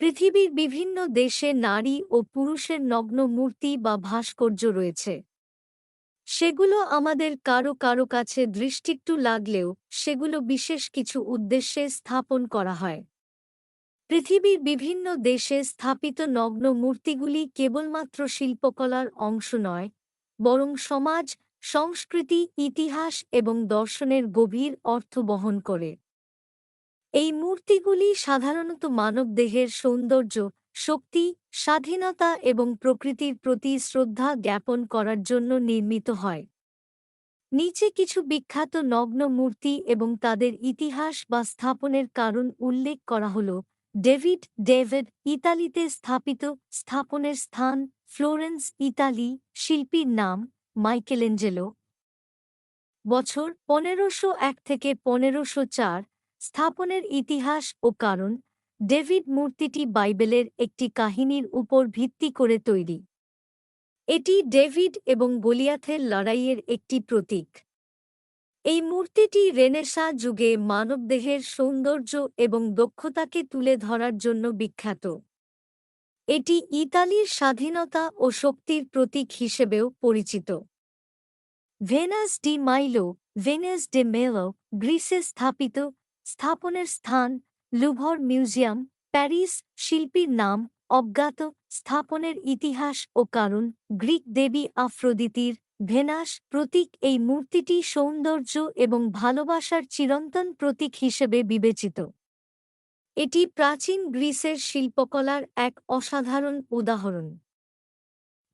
পৃথিবীর বিভিন্ন দেশে নারী ও পুরুষের নগ্ন মূর্তি বা ভাস্কর্য রয়েছে। সেগুলো আমাদের কারও কারও কাছে দৃষ্টিকটু লাগলেও সেগুলো বিশেষ কিছু উদ্দেশ্যে স্থাপন করা হয়। পৃথিবীর বিভিন্ন দেশে স্থাপিত নগ্ন মূর্তিগুলি কেবলমাত্র শিল্পকলার অংশ নয়, বরং সমাজ, সংস্কৃতি, ইতিহাস এবং দর্শনের গভীর অর্থ বহন করে। এই মূর্তিগুলি সাধারণত মানবদেহের সৌন্দর্য, শক্তি, স্বাধীনতা এবং প্রকৃতির প্রতি শ্রদ্ধা জ্ঞাপন করার জন্য নির্মিত হয়। নিচে কিছু বিখ্যাত নগ্ন মূর্তি এবং তাদের ইতিহাস বা স্থাপনের কারণ উল্লেখ করা হল। ডেভিড ডেভিড ইতালিতে স্থাপিত স্থাপনের স্থান ফ্লোরেন্স, ইতালি, শিল্পীর নাম মাইকেলেঞ্জেলো। বছর পনেরোশো এক থেকে পনেরোশো চার স্থাপনের ইতিহাস ও কারণ ডেভিড মূর্তিটি বাইবেলের একটি কাহিনীর উপর ভিত্তি করে তৈরি। এটি ডেভিড এবং গলিয়াথের লড়াইয়ের একটি প্রতীক। এই মূর্তিটি রেনেসা যুগে মানবদেহের সৌন্দর্য এবং দক্ষতাকে তুলে ধরার জন্য বিখ্যাত। এটি ইতালির স্বাধীনতা ও শক্তির প্রতীক হিসেবেও পরিচিত। Venus de Milo, Venus de Milo, গ্রিসে স্থাপিত স্থাপনের স্থান, লুভর মিউজিয়াম, প্যারিস শিল্পীর নাম, অজ্ঞাত স্থাপনের ইতিহাস ও কারণ, গ্রিক দেবী আফ্রোদিতির ভেনাস প্রতীক এই মূর্তিটি সৌন্দর্য এবং ভালোবাসার চিরন্তন প্রতীক হিসেবে বিবেচিত। এটি প্রাচীন গ্রিসের শিল্পকলার এক অসাধারণ উদাহরণ।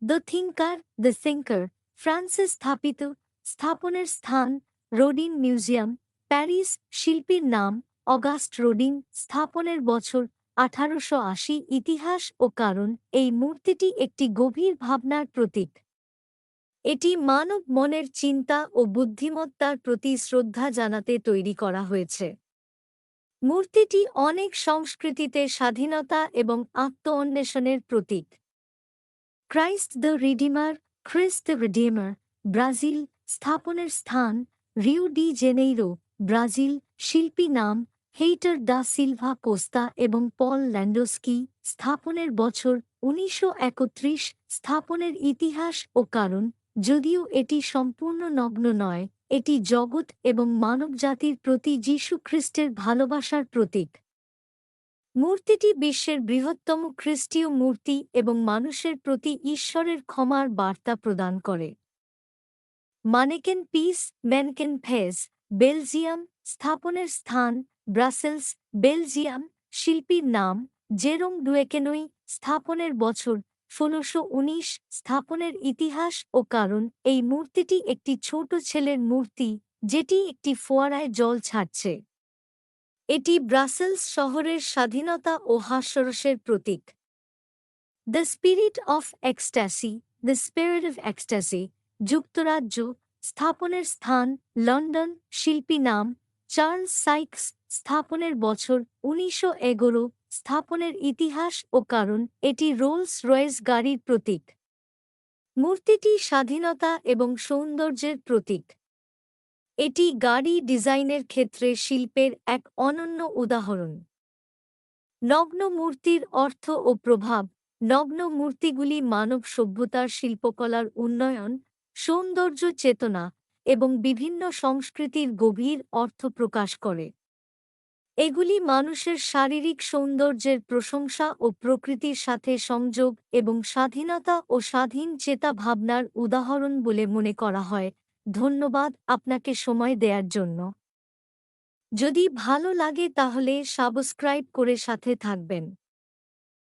দ্য থিঙ্কার, দ্য সিঙ্কার, ফ্রান্সে স্থাপিত স্থাপনের স্থান, রোডিন মিউজিয়াম প্যারিস শিল্পীর নাম অগাস্ট রোডিং স্থাপনের বছর আঠারোশো আশি ইতিহাস ও কারণ এই মূর্তিটি একটি গভীর ভাবনার প্রতীক। এটি মানব মনের চিন্তা ও বুদ্ধিমত্তার প্রতি শ্রদ্ধা জানাতে তৈরি করা হয়েছে। মূর্তিটি অনেক সংস্কৃতিতে স্বাধীনতা এবং আত্ম অন্বেষণের প্রতীক। ক্রাইস্ট দ্য রিডিমার খ্রিস্ট রিডিমার, ব্রাজিল স্থাপনের স্থান রিউ ডি জেনেইরো ব্রাজিল শিল্পী নাম হেইটার দা সিলভা কোস্তা এবং পল ল্যান্ডোস্কি স্থাপনের বছর উনিশশো একত্রিশ স্থাপনের ইতিহাস ও কারণ। যদিও এটি সম্পূর্ণ নগ্ন নয়, এটি জগৎ এবং মানবজাতির প্রতি যীশু খ্রিস্টের ভালোবাসার প্রতীক। মূর্তিটি বিশ্বের বৃহত্তম খ্রিস্টীয় মূর্তি এবং মানুষের প্রতি ঈশ্বরের ক্ষমার বার্তা প্রদান করে। Manneken Pis, Manneken Pis Belgium স্থাপনের স্থান ব্রাসেলস, বেলজিয়াম শিল্পীর নাম জেরোম ডুয়েকেনই স্থাপনের বছর ষোলোশো উনিশ স্থাপনের ইতিহাস ও কারণ। এই মূর্তিটি একটি ছোট ছেলের মূর্তি, যেটি একটি ফোয়ারায় জল ছাড়ছে। এটি ব্রাসেলস শহরের স্বাধীনতা ও হাস্যরসের প্রতীক। The spirit of ecstasy, the spirit of ecstasy, যুক্তরাজ্য স্থাপনের স্থান, লন্ডন, শিল্পী নাম, চার্লস সাইক্স স্থাপনের বছর উনিশশো এগারো, স্থাপনের ইতিহাস ও কারণ, এটি রোলস রয়েস গাড়ির প্রতীক। মূর্তিটি স্বাধীনতা এবং সৌন্দর্যের প্রতীক। এটি গাড়ি ডিজাইনের ক্ষেত্রে শিল্পের এক অনন্য উদাহরণ। নগ্ন মূর্তির অর্থ ও প্রভাব। নগ্ন মূর্তিগুলি মানব সভ্যতার শিল্পকলার উন্নয়ন সৌন্দর্য চেতনা এবং বিভিন্ন সংস্কৃতির গভীর অর্থ প্রকাশ করে। এগুলি মানুষের শারীরিক সৌন্দর্যের প্রশংসা ও প্রকৃতির সাথে সংযোগ এবং স্বাধীনতা ও স্বাধীন চেতা ভাবনার উদাহরণ বলে মনে করা হয়। ধন্যবাদ আপনাকে সময় দেয়ার জন্য। যদি ভালো লাগে তাহলে সাবস্ক্রাইব করে সাথে থাকবেন।